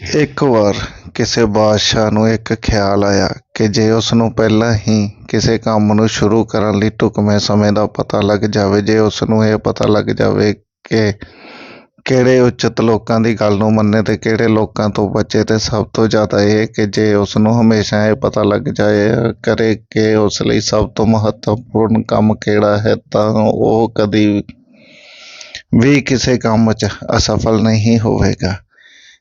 ਇੱਕ ਵਾਰ ਕਿਸੇ ਬਾਦਸ਼ਾਹ ਨੂੰ ਇੱਕ ਖਿਆਲ ਆਇਆ ਕਿ ਜੇ ਉਸ ਨੂੰ ਪਹਿਲਾਂ ਹੀ ਕਿਸੇ ਕੰਮ ਨੂੰ ਸ਼ੁਰੂ ਕਰਨ ਲਈ ਢੁਕਵੇਂ ਸਮੇਂ ਦਾ ਪਤਾ ਲੱਗ ਜਾਵੇ, ਜੇ ਉਸ ਨੂੰ ਇਹ ਪਤਾ ਲੱਗ ਜਾਵੇ ਕਿ ਕਿਹੜੇ ਉਚਿਤ ਲੋਕਾਂ ਦੀ ਗੱਲ ਨੂੰ ਮੰਨੇ ਅਤੇ ਕਿਹੜੇ ਲੋਕਾਂ ਤੋਂ ਬਚੇ ਅਤੇ ਸਭ ਤੋਂ ਜ਼ਿਆਦਾ ਇਹ ਕਿ ਜੇ ਉਸ ਨੂੰ ਹਮੇਸ਼ਾ ਇਹ ਪਤਾ ਲੱਗ ਜਾਏ ਕਰੇ ਕਿ ਉਸ ਲਈ ਸਭ ਤੋਂ ਮਹੱਤਵਪੂਰਨ ਕੰਮ ਕਿਹੜਾ ਹੈ, ਤਾਂ ਉਹ ਕਦੀ ਵੀ ਕਿਸੇ ਕੰਮ 'ਚ ਅਸਫਲ ਨਹੀਂ ਹੋਵੇਗਾ।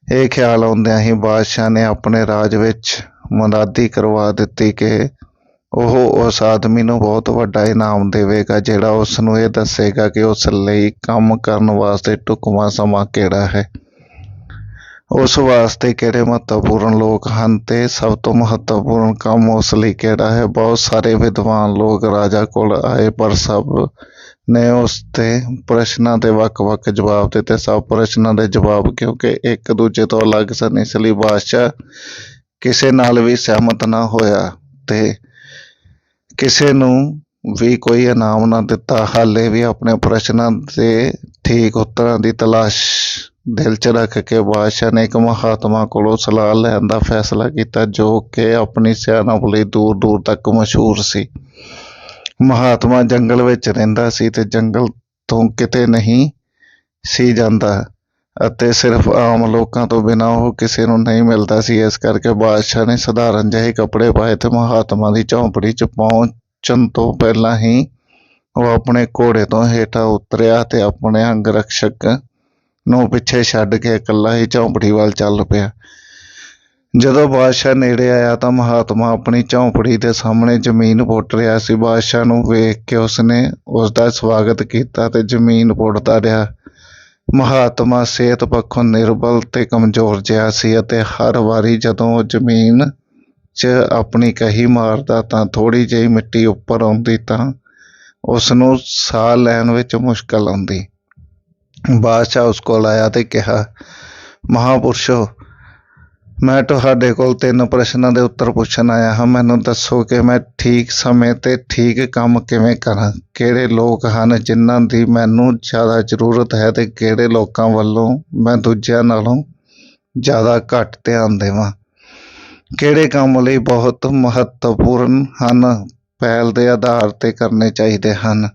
ਇਹ ਖਿਆਲ ਆਉਂਦਿਆਂ ਹੀ ਬਾਦਸ਼ਾਹ ਨੇ ਆਪਣੇ ਰਾਜ ਵਿੱਚ ਮੁਨਾਦੀ ਕਰਵਾ ਦਿੱਤੀ ਕਿ ਉਹ ਉਸ ਆਦਮੀ ਨੂੰ ਬਹੁਤ ਵੱਡਾ ਇਨਾਮ ਦੇਵੇਗਾ, ਜਿਹੜਾ ਉਸ ਨੂੰ ਇਹ ਦੱਸੇਗਾ ਕਿ ਉਸ ਲਈ ਕੰਮ ਕਰਨ ਵਾਸਤੇ ਢੁਕਵਾਂ ਸਮਾਂ ਕਿਹੜਾ ਹੈ। ਉਸ ਵਾਸਤੇ ਕਿਹੜੇ ਮਹੱਤਵਪੂਰਨ ਲੋਕ ਹਨ ਤੇ ਸਭ ਤੋਂ ਮਹੱਤਵਪੂਰਨ ਕੰਮ ਉਸ ਲਈ ਕਿਹੜਾ ਹੈ? ਬਹੁਤ ਸਾਰੇ ਵਿਦਵਾਨ ਲੋਕ ਰਾਜਾ ਕੋਲ ਆਏ, ਪਰ ਸਭ ਨੇ ਉਸ ਤੇ ਪ੍ਰਸ਼ਨਾਂ ਦੇ ਵੱਖ-ਵੱਖ ਜਵਾਬ ਦਿੱਤੇ। ਸਭ ਪ੍ਰਸ਼ਨਾਂ ਦੇ ਜਵਾਬ, ਕਿਉਂਕਿ ਇੱਕ ਦੂਜੇ ਤੋਂ ਅਲੱਗ ਸਨ, ਇਸ ਲਈ ਬਾਦਸ਼ਾਹ ਕਿਸੇ ਨਾਲ ਵੀ ਸਹਿਮਤ ਨਾ ਹੋਇਆ ਤੇ ਕਿਸੇ ਨੂੰ ਵੀ ਕੋਈ ਇਨਾਮ ਨਾ ਦਿੱਤਾ। ਹਾਲੇ ਵੀ ਆਪਣੇ ਪ੍ਰਸ਼ਨਾਂ ਦੇ ਠੀਕ ਉੱਤਰਾਂ ਦੀ ਤਲਾਸ਼ ਦਿਲ 'ਚ ਰੱਖ ਕੇ ਬਾਦਸ਼ਾਹ ਨੇ ਇੱਕ ਮਹਾਤਮਾ ਕੋਲੋਂ ਸਲਾਹ ਲੈਣ ਦਾ ਫੈਸਲਾ ਕੀਤਾ, ਜੋ ਕਿ ਆਪਣੀ ਸਿਆਣਪ ਲਈ ਦੂਰ-ਦੂਰ ਤੱਕ ਮਸ਼ਹੂਰ ਸੀ। ਮਹਾਤਮਾ ਜੰਗਲ ਵਿੱਚ ਰਹਿੰਦਾ ਸੀ ਤੇ ਜੰਗਲ ਤੋਂ ਕਿਤੇ ਨਹੀਂ ਸੀ ਜਾਂਦਾ ਅਤੇ ਸਿਰਫ ਆਮ ਲੋਕਾਂ ਤੋਂ ਬਿਨਾਂ ਉਹ ਕਿਸੇ ਨੂੰ ਨਹੀਂ ਮਿਲਦਾ ਸੀ। ਇਸ ਕਰਕੇ ਬਾਦਸ਼ਾਹ ਨੇ ਸਧਾਰਨ ਜਿਹੇ ਕੱਪੜੇ ਪਾਏ ਤੇ ਮਹਾਤਮਾ ਦੀ ਝੌਂਪੜੀ 'ਚ ਪਹੁੰਚਣ ਤੋਂ ਪਹਿਲਾਂ ਹੀ ਉਹ ਆਪਣੇ ਘੋੜੇ ਤੋਂ ਹੇਠਾਂ ਉਤਰਿਆ ਤੇ ਆਪਣੇ ਅੰਗ ਰਕਸ਼ਕ ਨੂੰ ਪਿੱਛੇ ਛੱਡ ਕੇ ਇਕੱਲਾ ਹੀ ਝੌਂਪੜੀ ਵੱਲ ਚੱਲ ਪਿਆ। ਜਦੋਂ ਬਾਦਸ਼ਾਹ ਨੇੜੇ ਆਇਆ ਤਾਂ ਮਹਾਤਮਾ ਆਪਣੀ ਝੌਂਪੜੀ ਦੇ ਸਾਹਮਣੇ ਜ਼ਮੀਨ ਪੁੱਟ ਰਿਹਾ ਸੀ। ਬਾਦਸ਼ਾਹ ਨੂੰ ਵੇਖ ਕੇ ਉਸਨੇ ਉਸ ਦਾ ਸਵਾਗਤ ਕੀਤਾ ਅਤੇ ਜ਼ਮੀਨ ਪੁੱਟਦਾ ਰਿਹਾ। ਮਹਾਤਮਾ ਸਿਹਤ ਪੱਖੋਂ ਨਿਰਬਲ ਤੇ ਕਮਜ਼ੋਰ ਜਿਹਾ ਸੀ ਅਤੇ ਹਰ ਵਾਰੀ ਜਦੋਂ ਉਹ ਜ਼ਮੀਨ 'ਚ ਆਪਣੀ ਕਹੀ ਮਾਰਦਾ ਤਾਂ ਥੋੜ੍ਹੀ ਜਿਹੀ ਮਿੱਟੀ ਉੱਪਰ ਆਉਂਦੀ ਤਾਂ ਉਸ ਨੂੰ ਸਾਹ ਲੈਣ ਵਿੱਚ ਮੁਸ਼ਕਲ ਆਉਂਦੀ। ਬਾਦਸ਼ਾਹ ਉਸ ਕੋਲ ਆਇਆ ਅਤੇ ਕਿਹਾ, ਮਹਾਂਪੁਰਸ਼ੋ ਮੈਂ ਤੁਹਾਡੇ ਕੋਲ ਤਿੰਨ ਪ੍ਰਸ਼ਨਾਂ ਦੇ ਉੱਤਰ ਪੁੱਛਣ ਆਇਆ ਹਾਂ। ਮੈਨੂੰ ਦੱਸੋ ਕਿ ਮੈਂ ਠੀਕ ਸਮੇਂ ਤੇ ਠੀਕ ਕੰਮ ਕਿਵੇਂ ਕਰਾਂ? ਕਿਹੜੇ ਲੋਕ ਹਨ ਜਿਨ੍ਹਾਂ ਦੀ ਮੈਨੂੰ ਜ਼ਿਆਦਾ ਜ਼ਰੂਰਤ ਹੈ ਤੇ ਕਿਹੜੇ ਲੋਕਾਂ ਵੱਲੋਂ ਮੈਂ ਦੂਜਿਆਂ ਨਾਲੋਂ ਜ਼ਿਆਦਾ ਘੱਟ ਧਿਆਨ ਦੇਵਾਂ? ਕਿਹੜੇ ਕੰਮ ਲਈ ਬਹੁਤ ਮਹੱਤਵਪੂਰਨ ਹਨ? ਪਹਿਲ ਦੇ ਆਧਾਰ ਤੇ ਕਰਨੇ ਚਾਹੀਦੇ ਹਨ।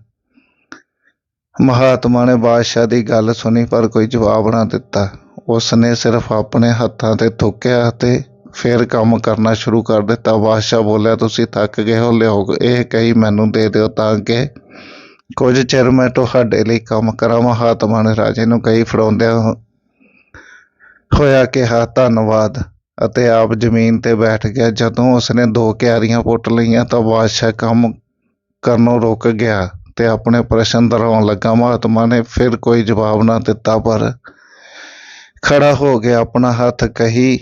ਮਹਾਤਮਾ ਨੇ ਬਾਦਸ਼ਾਹ ਦੀ ਗੱਲ ਸੁਣੀ ਪਰ ਕੋਈ ਜਵਾਬ ਨਾ ਦਿੱਤਾ। ਉਸ ਨੇ ਸਿਰਫ ਆਪਣੇ ਹੱਥਾਂ ਤੇ ਥੁੱਕਿਆ ਅਤੇ ਫਿਰ ਕੰਮ ਕਰਨਾ ਸ਼ੁਰੂ ਕਰ ਦਿੱਤਾ। ਬਾਦਸ਼ਾਹ ਬੋਲਿਆ, ਤੁਸੀਂ ਥੱਕ ਗਏ ਹੋ, ਲਿਆਓ, ਇਹ ਕਹੀ ਮੈਨੂੰ ਦੇ ਦਿਓ ਤਾਂ ਕਿ ਕੁਝ ਚਿਰ ਮੈਂ ਤੁਹਾਡੇ ਲਈ ਕੰਮ ਕਰਾਂ। ਮਹਾਤਮਾ ਨੇ ਰਾਜੇ ਨੂੰ ਕਹੀ, ਫੜਾਉਂਦਿਆਂ ਹੋਇਆ ਕਿਹਾ, ਧੰਨਵਾਦ। ਅਤੇ ਆਪ ਜ਼ਮੀਨ ਤੇ ਬੈਠ ਗਿਆ। ਜਦੋਂ ਉਸਨੇ ਦੋ ਕਿਆਰੀਆਂ ਪੁੱਟ ਲਈਆਂ ਤਾਂ ਬਾਦਸ਼ਾਹ ਕੰਮ ਕਰਨੋਂ ਰੁਕ ਗਿਆ ਤੇ ਆਪਣੇ ਪ੍ਰਸ਼ਨ ਦੁਹਰਾਉਣ ਲੱਗਾ। ਮਹਾਤਮਾ ਨੇ ਫਿਰ ਕੋਈ ਜਵਾਬ ਨਾ ਦਿੱਤਾ, ਪਰ ਖੜਾ ਹੋ ਕੇ ਆਪਣਾ ਹੱਥ ਕਹੀ,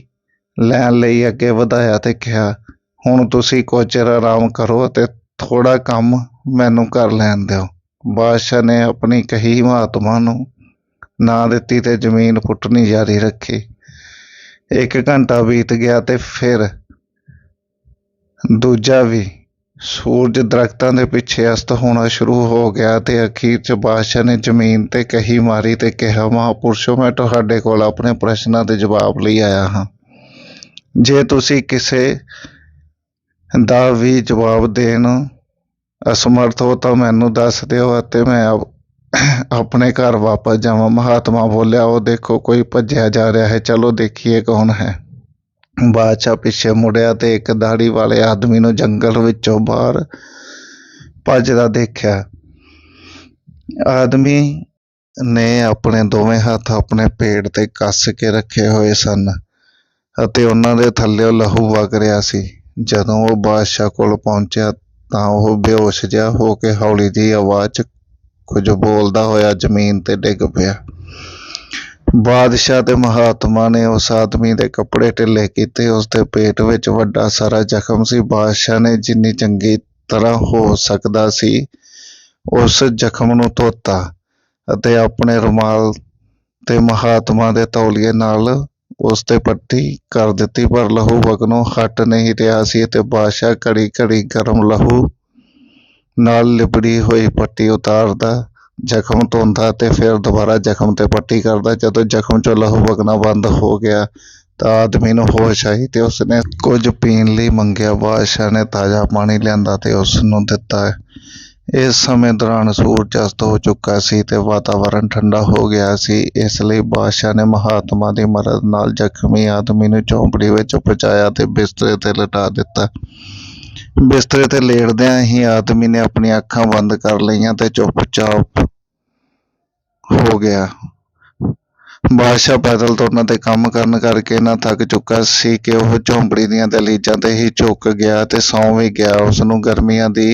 ਲੈਣ ਲਈ ਅੱਗੇ ਵਧਾਇਆ ਤੇ ਕਿਹਾ, ਹੁਣ ਤੁਸੀਂ ਕੁਝ ਚਿਰ ਆਰਾਮ ਕਰੋ ਅਤੇ ਥੋੜਾ ਕੰਮ ਮੈਨੂੰ ਕਰ ਲੈਣ ਦਿਓ। ਬਾਦਸ਼ਾਹ ਨੇ ਆਪਣੀ ਕਹੀ ਮਹਾਤਮਾ ਨੂੰ ਨਾ ਦਿੱਤੀ ਤੇ ਜ਼ਮੀਨ ਪੁੱਟਣੀ ਜਾਰੀ ਰੱਖੀ। ਇੱਕ ਘੰਟਾ ਬੀਤ ਗਿਆ ਤੇ ਫਿਰ ਦੂਜਾ ਵੀ ਸੂਰਜ ਦਰੱਖਤਾਂ ਦੇ ਪਿੱਛੇ ਅਸਤ ਹੋਣਾ ਸ਼ੁਰੂ ਹੋ ਗਿਆ ਅਤੇ ਅਖੀਰ 'ਚ ਬਾਦਸ਼ਾਹ ਨੇ ਜ਼ਮੀਨ ਤੇ ਕਹੀ ਮਾਰੀ ਤੇ ਕਿਹਾ, ਮਹਾਪੁਰਸ਼ੋ, ਮੈਂ ਤੁਹਾਡੇ ਕੋਲ ਆਪਣੇ ਪ੍ਰਸ਼ਨਾਂ ਦੇ ਜਵਾਬ ਲਈ ਆਇਆ ਹਾਂ। ਜੇ ਤੁਸੀਂ ਕਿਸੇ ਦਾ ਵੀ ਜਵਾਬ ਦੇਣ ਅਸਮਰਥ ਹੋ ਤਾਂ ਮੈਨੂੰ ਦੱਸ ਦਿਓ ਅਤੇ ਮੈਂ ਆਪ- ਆਪਣੇ ਘਰ ਵਾਪਸ ਜਾਵਾਂ। ਮਹਾਤਮਾ ਬੋਲਿਆ, ਉਹ ਦੇਖੋ, ਕੋਈ ਭੱਜਿਆ ਜਾ ਰਿਹਾ ਹੈ। ਚਲੋ, ਦੇਖੀਏ ਕੌਣ ਹੈ। ਬਾਦਸ਼ਾਹ ਪਿੱਛੇ ਮੁੜਿਆ ਤੇ ਇੱਕ ਦਾੜੀ ਵਾਲੇ ਆਦਮੀ ਨੂੰ ਜੰਗਲ ਵਿੱਚੋਂ ਬਾਹਰ ਭੱਜਦਾ ਦੇਖਿਆ। ਆਦਮੀ ਨੇ ਆਪਣੇ ਦੋਵੇਂ ਹੱਥ ਆਪਣੇ ਪੇਟ ਤੇ ਕੱਸ ਕੇ ਰੱਖੇ ਹੋਏ ਸਨ ਅਤੇ ਉਹਨਾਂ ਦੇ ਥੱਲੇ ਲਹੂ ਵਗ ਰਿਹਾ ਸੀ। ਜਦੋਂ ਉਹ ਬਾਦਸ਼ਾਹ ਕੋਲ ਪਹੁੰਚਿਆ ਤਾਂ ਉਹ ਬੇਹੋਸ਼ ਜਿਹਾ ਹੋ ਕੇ ਹੌਲੀ ਜਿਹੀ ਆਵਾਜ਼ 'ਚ ਕੁਝ ਬੋਲਦਾ ਹੋਇਆ ਜ਼ਮੀਨ ਤੇ ਡਿੱਗ ਪਿਆ। ਬਾਦਸ਼ਾਹ ਤੇ ਮਹਾਤਮਾ ਨੇ ਉਸ ਆਦਮੀ ਦੇ ਕੱਪੜੇ ਢਿੱਲੇ ਕੀਤੇ। ਉਸ ਦੇ ਪੇਟ ਵਿੱਚ ਵੱਡਾ ਸਾਰਾ ਜ਼ਖਮ ਸੀ। ਬਾਦਸ਼ਾਹ ਨੇ ਜਿੰਨੀ ਚੰਗੀ ਤਰ੍ਹਾਂ ਹੋ ਸਕਦਾ ਸੀ, ਉਸ ਜ਼ਖਮ ਨੂੰ ਧੋਤਾ ਅਤੇ ਆਪਣੇ ਰੁਮਾਲ ਤੇ ਮਹਾਤਮਾ ਦੇ ਤੌਲੀਏ ਨਾਲ ਉਸ ਤੇ ਪੱਟੀ ਕਰ ਦਿੱਤੀ। ਪਰ ਲਹੂ ਵਗਣੋਂ ਹਟ ਨਹੀਂ ਰਿਹਾ ਸੀ ਤੇ ਬਾਦਸ਼ਾਹ ਘੜੀ ਘੜੀ ਗਰਮ ਲਹੂ ਨਾਲ ਲਿਬੜੀ ਹੋਈ ਪੱਟੀ ਉਤਾਰਦਾ ਜ਼ਖਮ ਧੋਂਦਾ ਤੇ ਫਿਰ ਦੁਬਾਰਾ ਜ਼ਖਮ ਤੇ ਪੱਟੀ ਕਰਦਾ। ਜਦੋਂ ਜ਼ਖਮ ਚੋਂ ਲਹੂ ਵਗਣਾ ਬੰਦ ਹੋ ਗਿਆ, ਤਾਂ ਆਦਮੀ ਨੂੰ ਹੋਸ਼ ਆਈ ਤੇ ਉਸਨੇ ਕੁਝ ਪੀਣ ਲਈ ਮੰਗਿਆ। ਬਾਦਸ਼ਾਹ ਨੇ ਤਾਜ਼ਾ ਪਾਣੀ ਲਿਆਂਦਾ ਤੇ ਉਸ ਨੂੰ ਦਿੱਤਾ। ਇਸ ਸਮੇਂ ਦੌਰਾਨ ਸੂਰਜ ਅਸਤ ਹੋ ਚੁੱਕਾ ਸੀ ਤੇ ਵਾਤਾਵਰਨ ਠੰਡਾ ਹੋ ਗਿਆ ਸੀ। ਇਸ ਲਈ ਬਾਦਸ਼ਾਹ ਨੇ ਮਹਾਤਮਾ ਦੀ ਮਦਦ ਨਾਲ ਜ਼ਖਮੀ ਆਦਮੀ ਨੂੰ ਝੌਂਪੜੀ ਵਿੱਚ ਪਹੁੰਚਾਇਆ ਤੇ ਬਿਸਤਰੇ ਤੇ ਲਟਾ ਦਿੱਤਾ। ਬਿਸਤਰੇ ਤੇ ਲੇਟਦਿਆਂ ਹੀ ਆਦਮੀ ਨੇ ਆਪਣੀਆਂ ਅੱਖਾਂ ਬੰਦ ਕਰ ਲਈਆਂ ਤੇ ਚੁੱਪਚਾਪ ਹੋ ਗਿਆ। ਬਾਦਸ਼ਾਹ ਪੈਦਲ ਤੁਰਨ ਤੇ ਕੰਮ ਕਰਨ ਕਰਕੇ ਇੰਨਾ ਥੱਕ ਚੁੱਕਾ ਸੀ ਕਿ ਉਹ ਝੌਂਪੜੀ ਦੀਆਂ ਦਲੀਜਾਂ ਤੇ ਹੀ ਝੁੱਕ ਗਿਆ ਤੇ ਸੌਂ ਵੀ ਗਿਆ। ਉਸ ਨੂੰ ਗਰਮੀਆਂ ਦੀ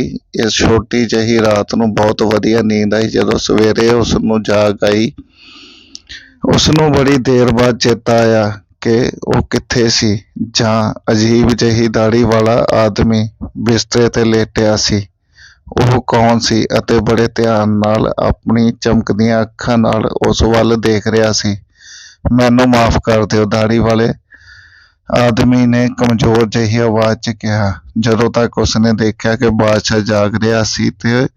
ਇਸ ਛੋਟੀ ਜਿਹੀ ਰਾਤ ਨੂੰ ਬਹੁਤ ਵਧੀਆ ਨੀਂਦ ਆਈ। ਜਦੋਂ ਸਵੇਰੇ ਉਸ ਨੂੰ ਜਾਗ ਆਈ ਉਸ ਨੂੰ ਬੜੀ ਦੇਰ ਬਾਅਦ ਚੇਤਾ ਆਇਆ ਕਿ ਉਹ ਕਿੱਥੇ ਸੀ ਜਾਂ ਅਜੀਬ ਜਿਹੀ ਦਾੜੀ ਵਾਲਾ ਆਦਮੀ ਬਿਸਤਰੇ ਤੇ ਲੇਟਿਆ ਸੀ। ਉਹ ਕੌਣ ਸੀ ਅਤੇ ਬੜੇ ਧਿਆਨ ਨਾਲ ਆਪਣੀ ਚਮਕਦੀਆਂ ਅੱਖਾਂ ਨਾਲ ਉਸ ਵੱਲ ਦੇਖ ਰਿਹਾ ਸੀ। ਮੈਨੂੰ ਮਾਫ ਕਰ ਦਿਓ ਦਾੜੀ ਵਾਲੇ ਆਦਮੀ ਨੇ ਕਮਜ਼ੋਰ ਜਿਹੀ ਆਵਾਜ਼ 'ਚ ਕਿਹਾ। ਜਦੋਂ ਤੱਕ ਉਸਨੇ ਦੇਖਿਆ ਕਿ ਬਾਦਸ਼ਾਹ ਜਾਗ ਰਿਹਾ ਸੀ ਤੇ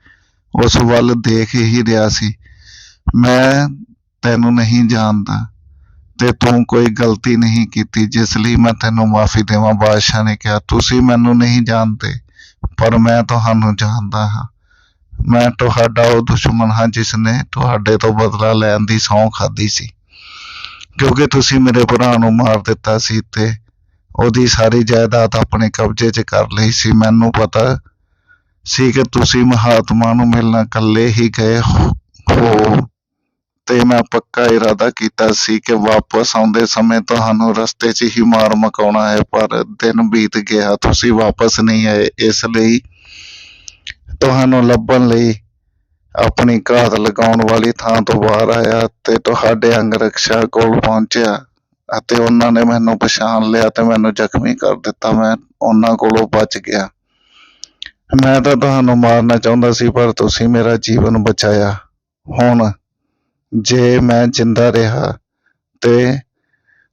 ਉਸ ਵੱਲ ਦੇਖ ਹੀ ਰਿਹਾ ਸੀ, ਮੈਂ ਤੈਨੂੰ ਨਹੀਂ ਜਾਣਦਾ। ਤੇ ਤੂੰ ਕੋਈ ਗਲਤੀ ਨਹੀਂ ਕੀਤੀ, ਜਿਸ ਲਈ ਮੈਂ ਤੈਨੂੰ ਮਾਫੀ ਦੇਵਾਂ। ਬਾਦਸ਼ਾਹ ਨੇ ਕਿਹਾ, ਤੁਸੀਂ ਮੈਨੂੰ ਨਹੀਂ ਜਾਣਦੇ, ਪਰ ਮੈਂ ਤੁਹਾਨੂੰ ਜਾਣਦਾ ਹਾਂ। ਮੈਂ ਤੁਹਾਡਾ ਉਹ ਦੁਸ਼ਮਣ ਹਾਂ ਜਿਸ ਨੇ ਤੁਹਾਡੇ ਤੋਂ ਬਦਲਾ ਲੈਣ ਦੀ ਸਹੁੰ ਖਾਧੀ ਸੀ। ਕਿਉਂਕਿ ਤੁਸੀਂ ਮੇਰੇ ਭਰਾ ਨੂੰ ਮਾਰ ਦਿੱਤਾ ਸੀ ਤੇ ਉਹਦੀ ਸਾਰੀ ਜਾਇਦਾਦ ਆਪਣੇ ਕਬਜ਼ੇ 'ਚ ਕਰ ਲਈ ਸੀ। ਮੈਨੂੰ ਪਤਾ ਸੀ ਕਿ ਤੁਸੀਂ ਮਹਾਤਮਾ ਨੂੰ ਮਿਲਣਾ ਇਕੱਲੇ ਹੀ ਗਏ ਹੋ ਤੇ ਮੈਂ ਪੱਕਾ ਇਰਾਦਾ ਕੀਤਾ ਸੀ ਕਿ ਵਾਪਸ ਆਉਂਦੇ ਸਮੇਂ ਤੁਹਾਨੂੰ ਰਸਤੇ 'ਚ ਹੀ ਮਾਰ ਮੁਕਾਉਣਾ ਹੈ, ਪਰ ਦਿਨ ਬੀਤ ਗਿਆ, ਤੁਸੀਂ ਵਾਪਸ ਨਹੀਂ ਆਏ, ਇਸ ਲਈ ਤੁਹਾਨੂੰ ਲੱਭਣ ਲਈ ਆਪਣੀ ਘਾਤ ਲਗਾਉਣ ਵਾਲੀ ਥਾਂ ਤੋਂ ਬਾਹਰ ਆਇਆ ਤੇ ਤੁਹਾਡੇ ਅੰਗਰਕਸ਼ਾ ਕੋਲ ਪਹੁੰਚਿਆ ਅਤੇ ਉਹਨਾਂ ਨੇ ਮੈਨੂੰ ਪਛਾਣ ਲਿਆ ਤੇ ਮੈਨੂੰ ਜ਼ਖਮੀ ਕਰ ਦਿੱਤਾ, ਮੈਂ ਉਹਨਾਂ ਕੋਲੋਂ ਬਚ ਗਿਆ। ਮੈਂ ਤਾਂ ਤੁਹਾਨੂੰ ਮਾਰਨਾ ਚਾਹੁੰਦਾ ਸੀ, ਪਰ ਤੁਸੀਂ ਮੇਰਾ ਜੀਵਨ ਬਚਾਇਆ। ਹੁਣ ਜੇ ਮੈਂ ਜਿੰਦਾ ਰਿਹਾ ਤੇ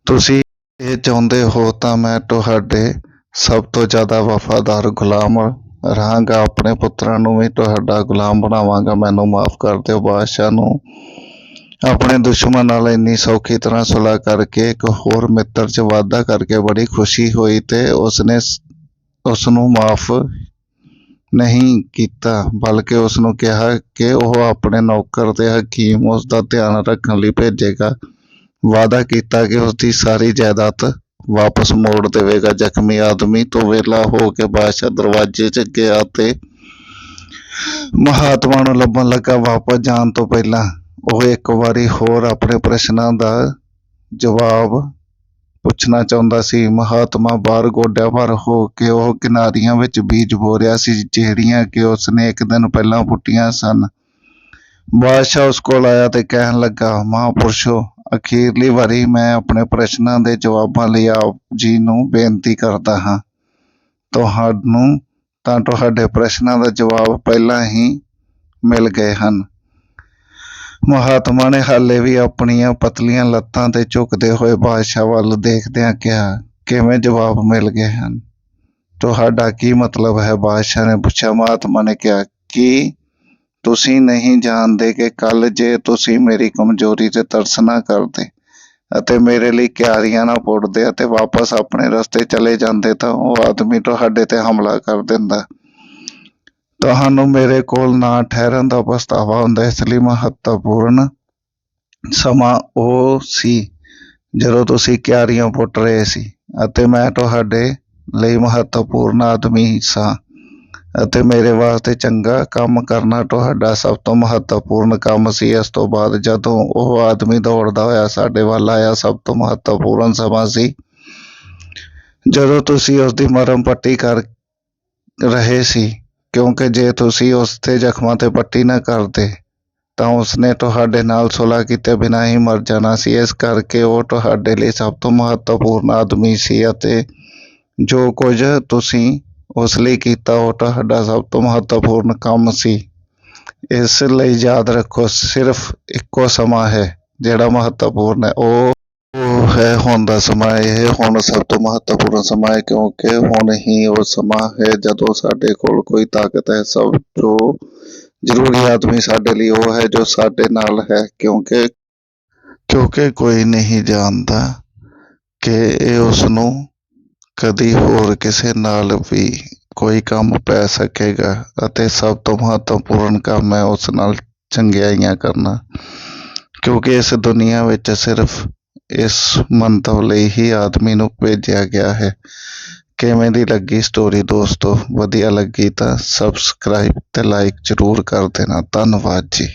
ਤੁਸੀਂ ਇਹ ਚਾਹੁੰਦੇ ਹੋ ਤਾਂ ਮੈਂ ਤੁਹਾਡੇ ਸਭ ਤੋਂ ਜ਼ਿਆਦਾ ਵਫਾਦਾਰ ਗੁਲਾਮ ਰਹਾਂਗਾ। ਆਪਣੇ ਪੁੱਤਰਾਂ ਨੂੰ ਵੀ ਤੁਹਾਡਾ ਗੁਲਾਮ ਬਣਾਵਾਂਗਾ। ਮੈਨੂੰ ਮਾਫ ਕਰ ਦਿਓ ਬਾਦਸ਼ਾਹ ਨੂੰ। ਆਪਣੇ ਦੁਸ਼ਮਣ ਨਾਲ ਇੰਨੀ ਸੌਖੀ ਤਰ੍ਹਾਂ ਸੁਲ੍ਹਾ ਕਰਕੇ ਇੱਕ ਹੋਰ ਮਿੱਤਰ 'ਚ ਵਾਅਦਾ ਕਰਕੇ ਬੜੀ ਖੁਸ਼ੀ ਹੋਈ ਤੇ ਉਸਨੇ ਸ- ਉਸ ਨੂੰ ਮਾਫ ਨਹੀਂ ਕੀਤਾ, ਬਲਕਿ ਉਸ ਨੂੰ ਕਿਹਾ ਕਿ ਉਹ ਆਪਣੇ ਨੌਕਰ ਤੇ ਹਕੀਮ ਉਸ ਦਾ ਧਿਆਨ ਰੱਖਣ ਲਈ ਭੇਜੇਗਾ। ਵਾਅਦਾ ਕੀਤਾ ਕਿ ਉਸ ਦੀ ਸਾਰੀ ਜਾਇਦਾਦ ਵਾਪਸ ਮੋੜ ਦੇਵੇਗਾ। ਜ਼ਖਮੀ ਆਦਮੀ ਤੋਂ ਵਿਹਲਾ ਹੋ ਕੇ ਬਾਦਸ਼ਾਹ ਦਰਵਾਜ਼ੇ 'ਚ ਗਿਆ ਤੇ ਮਹਾਤਮਾ ਨੂੰ ਲੱਭਣ ਲੱਗਾ ਵਾਪਸ ਜਾਣ ਤੋਂ ਪਹਿਲਾਂ। ਉਹ ਇੱਕ ਵਾਰੀ ਹੋਰ ਆਪਣੇ ਪ੍ਰਸ਼ਨਾਂ ਦਾ ਜਵਾਬ ਪੁੱਛਣਾ ਚਾਹੁੰਦਾ ਸੀ, ਮਹਾਤਮਾ ਬਾਹਰ ਗੋਡਿਆਂ ਭਰ ਹੋ ਕੇ ਉਹ ਕਿਨਾਰੀਆਂ ਵਿੱਚ ਬੀਜ ਬੋ ਰਿਹਾ ਸੀ, ਜਿਹੜੀਆਂ ਕਿ ਉਸਨੇ ਇੱਕ ਦਿਨ ਪਹਿਲਾਂ ਪੁੱਟੀਆਂ ਸਨ। ਬਾਦਸ਼ਾਹ ਉਸ ਕੋਲ ਆਇਆ ਤੇ ਕਹਿਣ ਲੱਗਾ, ਮਹਾਂਪੁਰਸ਼ੋ, ਅਖੀਰਲੀ ਵਾਰੀ ਮੈਂ ਆਪਣੇ ਪ੍ਰਸ਼ਨਾਂ ਦੇ ਜਵਾਬਾਂ ਲਈ ਆਪ ਜੀ ਨੂੰ ਬੇਨਤੀ ਕਰਦਾ ਹਾਂ। ਤੁਹਾਨੂੰ ਤਾਂ ਤੁਹਾਡੇ ਪ੍ਰਸ਼ਨਾਂ ਦਾ ਜਵਾਬ ਪਹਿਲਾਂ ਹੀ ਮਿਲ ਗਏ ਹਨ। ਮਹਾਤਮਾ ਨੇ ਹਾਲੇ ਵੀ ਆਪਣੀਆਂ ਪਤਲੀਆਂ ਲੱਤਾਂ ਤੇ ਝੁਕਦੇ ਹੋਏ ਬਾਦਸ਼ਾਹ ਵੱਲ ਦੇਖਦਿਆਂ ਕਿਹਾ, ਕਿਵੇਂ ਜਵਾਬ ਮਿਲ ਗਏ ਹਨ? ਤੁਹਾਡਾ ਕੀ ਮਤਲਬ ਹੈ? ਬਾਦਸ਼ਾਹ ਨੇ ਪੁੱਛਿਆ, ਮਹਾਤਮਾ ਨੇ ਕਿਹਾ, ਕਿ ਤੁਸੀਂ ਨਹੀਂ ਜਾਣਦੇ ਕਿ ਕੱਲ ਜੇ ਤੁਸੀਂ ਮੇਰੀ ਕਮਜ਼ੋਰੀ ਤੇ ਤਰਸ ਨਾ ਕਰਦੇ ਅਤੇ ਮੇਰੇ ਲਈ ਕਿਆਰੀਆਂ ਨਾ ਪੁੱਟਦੇ ਅਤੇ ਵਾਪਸ ਆਪਣੇ ਰਸਤੇ ਚਲੇ ਜਾਂਦੇ ਤਾਂ ਉਹ ਆਦਮੀ ਤੁਹਾਡੇ ਤੇ ਹਮਲਾ ਕਰ ਦਿੰਦਾ ਤੁਹਾਨੂੰ ਮੇਰੇ ਕੋਲ ਨਾ ਠਹਿਰਨ ਦਾ ਪਛਤਾਵਾ ਹੁੰਦਾ, ਇਸ ਲਈ ਮਹੱਤਵਪੂਰਨ ਸਮਾਂ ਉਹ ਸੀ ਜਦੋਂ ਤੁਸੀਂ ਕਿਆਰੀਆਂ ਪੁੱਟ ਰਹੇ ਸੀ ਅਤੇ ਮੈਂ ਤੁਹਾਡੇ ਲਈ ਮਹੱਤਵਪੂਰਨ ਆਦਮੀ ਸਾਂ ਅਤੇ ਮੇਰੇ ਵਾਸਤੇ ਚੰਗਾ ਕੰਮ ਕਰਨਾ ਤੁਹਾਡਾ ਸਭ ਤੋਂ ਮਹੱਤਵਪੂਰਨ ਕੰਮ ਸੀ। ਇਸ ਤੋਂ ਬਾਅਦ ਜਦੋਂ ਉਹ ਆਦਮੀ ਦੌੜਦਾ ਹੋਇਆ ਸਾਡੇ ਵੱਲ ਆਇਆ, ਸਭ ਤੋਂ ਮਹੱਤਵਪੂਰਨ ਸਮਾਂ ਸੀ। ਜਦੋਂ ਤੁਸੀਂ ਉਸ ਦੀ ਮਰਮ ਪੱਟੀ ਕਰ ਰਹੇ ਸੀ ਕਿਉਂਕਿ ਜੇ ਤੁਸੀਂ ਉਸ ਤੇ ਜ਼ਖਮਾਂ ਤੇ ਪੱਟੀ ਨਾ ਕਰਦੇ, ਤਾਂ ਉਸਨੇ ਤੁਹਾਡੇ ਨਾਲ ਸੁਲ੍ਹਾ ਕੀਤੇ ਬਿਨਾਂ ਹੀ ਮਰ ਜਾਣਾ ਸੀ। ਇਸ ਕਰਕੇ ਉਹ ਤੁਹਾਡੇ ਲਈ ਸਭ ਤੋਂ ਮਹੱਤਵਪੂਰਨ ਆਦਮੀ ਸੀ ਅਤੇ ਜੋ ਕੁਝ ਤੁਸੀਂ ਉਸ ਲਈ ਕੀਤਾ, ਉਹ ਤੁਹਾਡਾ ਸਭ ਤੋਂ ਮਹੱਤਵਪੂਰਨ ਕੰਮ ਸੀ। ਇਸ ਲਈ ਯਾਦ ਰੱਖੋ, ਸਿਰਫ ਇੱਕੋ ਸਮਾਂ ਹੈ ਜਿਹੜਾ ਮਹੱਤਵਪੂਰਨ ਹੈ। ਉਹ ਹੈ ਹੁਣ ਦਾ ਸਮਾਂ ਇਹ, ਹੁਣ ਸਭ ਤੋਂ ਮਹੱਤਵਪੂਰਨ ਸਮਾਂ ਹੈ ਕਿਉਂਕਿ ਹੁਣ ਹੀ ਉਹ ਸਮਾਂ ਹੈ ਜਦੋਂ ਸਾਡੇ ਕੋਲ ਕੋਈ ਤਾਕਤ ਹੈ, ਸਭ ਜੋ ਜ਼ਰੂਰੀ ਆਦਮੀ ਸਾਡੇ ਲਈ ਉਹ ਹੈ ਜੋ ਸਾਡੇ ਨਾਲ ਹੈ ਕਿਉਂਕਿ ਕਿਉਂਕਿ ਕੋਈ ਨਹੀਂ ਜਾਣਦਾ ਕਿ ਇਹ ਉਸ ਨੂੰ ਕਦੀ ਹੋਰ ਕਿਸੇ ਨਾਲ ਵੀ ਕੋਈ ਕੰਮ ਪੈ ਸਕੇਗਾ ਅਤੇ ਸਭ ਤੋਂ ਮਹੱਤਵਪੂਰਨ ਕੰਮ ਹੈ ਉਸ ਨਾਲ ਚੰਗਿਆਈਆਂ ਕਰਨਾ ਕਿਉਂਕਿ ਇਸ ਦੁਨੀਆਂ ਵਿੱਚ ਸਿਰਫ ਇਸ ਮੰਤਵ ਲਈ ਹੀ ਆਦਮੀ ਨੂੰ ਭੇਜਿਆ ਗਿਆ ਹੈ ਕਿਵੇਂ ਦੀ ਲੱਗੀ ਸਟੋਰੀ ਦੋਸਤੋ ਵਧੀਆ ਲੱਗੀ ਤਾਂ ਸਬਸਕ੍ਰਾਈਬ ਤੇ ਲਾਈਕ ਜ਼ਰੂਰ ਕਰ ਦੇਣਾ ਧੰਨਵਾਦ ਜੀ